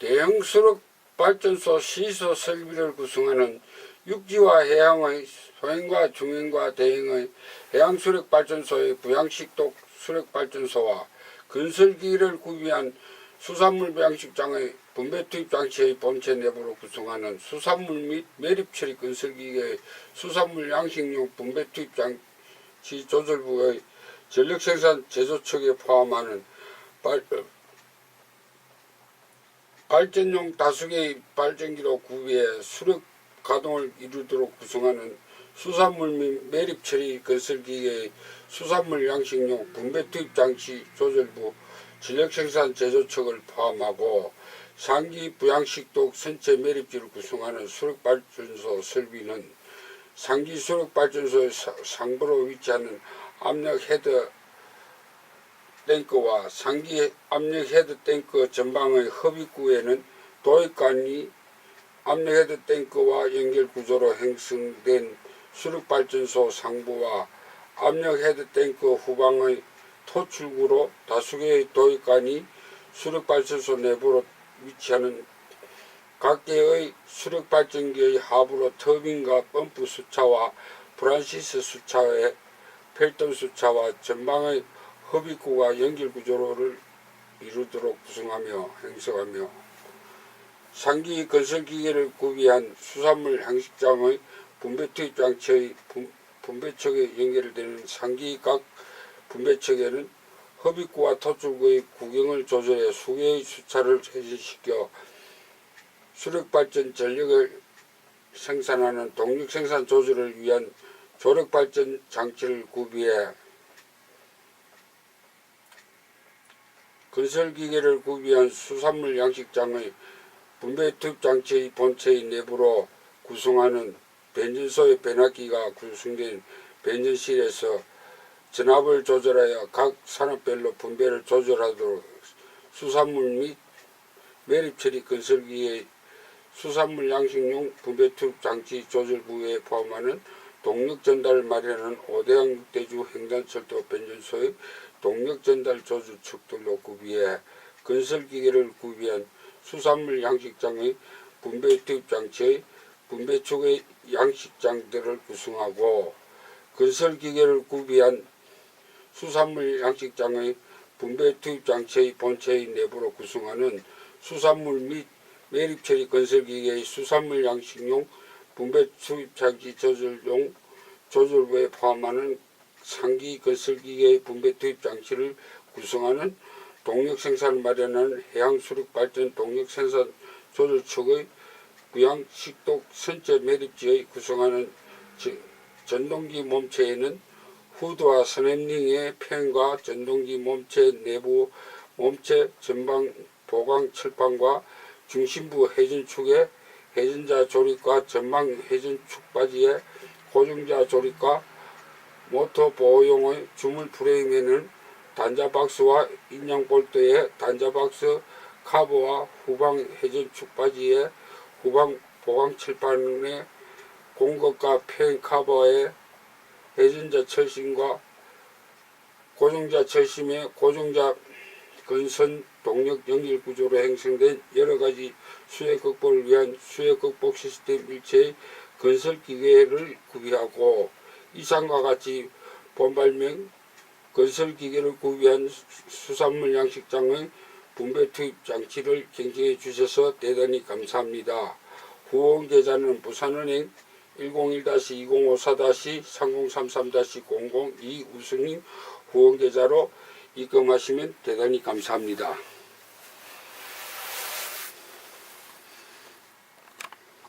대형 수력 발전소 시소 설비를 구성하는 육지와 해양의 소행과 중행과 대행의 해양 수력 발전소의 부양식 독 수력 발전소와 건설기를 구비한 수산물 배양식장의 분배 투입 장치의 본체 내부로 구성하는 수산물 및 매립 처리 건설기계의 수산물 양식용 분배 투입 장치 조절부의 전력 생산 제조 측에 포함하는 발, 발전용 다수개의 발전기로 구비해 수력 가동을 이루도록 구성하는 수산물 및 매립 처리 건설기계의 수산물 양식용 분배 투입 장치 조절부 전력 생산 제조 측을 포함하고 상기 부양식 독 선체 매립지를 구성하는 수력 발전소 설비는 상기 수력 발전소의 사- 상부로 위치하는 압력 헤드 탱크와 상기 압력 헤드 탱크 전방의 흡입구에는 도입관이 압력 헤드 탱크와 연결 구조로 형성된 수력 발전소 상부와 압력 헤드 탱크 후방의 토출구로 다수개의 도입관이 수력 발전소 내부로 위치하는 각개의 수력 발전기의 하부로 터빈과 펌프 수차와 프란시스 수차의 펠턴 수차와 전방의 흡입구와 연결 구조를 이루도록 구성하며 행성하며 상기 건설기계를 구비한 수산물 향식장의 분배 투입 장치의 분- 분배척에 연결되는 상기 각 분배척에는 흡입구와 토출구의 구경을 조절해 수개의 수차를 해제시켜 수력발전 전력을 생산하는 동력 생산 조절을 위한 조력발전 장치를 구비해 건설기계를 구비한 수산물 양식장의 분배 투입 장치의 본체의 내부로 구성하는 변전소의 변압기가 구성된 변전실에서 전압을 조절하여 각 산업별로 분배를 조절하도록 수산물 및 매립 처리 건설기의 수산물 양식용 분배 투입 장치 조절부에 포함하는 동력 전달 마련한 오대양 육대주 횡단철도 변전소의 동력 전달 조절 축들로 구비해 건설 기계를 구비한 수산물 양식장의 분배 투입 장치의 분배 축의 양식장들을 구성하고 건설 기계를 구비한 수산물 양식장의 분배 투입 장치의 본체의 내부로 구성하는 수산물 및 매립 처리 건설 기계의 수산물 양식용 분배 장치 조절용 조절부에 포함하는 상기 건설기계의 분배 투입 장치를 구성하는 동력 생산을 마련하는 해양수력 발전 동력 생산 조절 측의 부양식독 선체 매립지의 구성하는 지- 전동기 몸체에는 후드와 스냅링의 펜과 전동기 몸체 내부 몸체 전방 보강 철판과 중심부 회전축에 회전자 조립과 전방 회전 축 바지에 고정자 조립과 모터 보호용의 주물 프레임에는 단자 박스와 인양 볼트에 단자 박스 카버와 후방 회전 축 바지에 후방 보강 칠판에 공급과 펜 카버에 회전자 철심과 고정자 철심에 고정자 건선 동력 연결 구조로 형성된 여러 가지 수해 극복을 위한 수해 극복 시스템 일체의 건설 기계를 구비하고 이상과 같이 본발명 건설 기계를 구비한 수- 수산물 양식장의 분배 투입 장치를 경쟁해 주셔서 대단히 감사합니다. 후원 계좌는 부산은행 101-2054-3033-00 이우승님 후원 계좌로 입금하시면 대단히 감사합니다.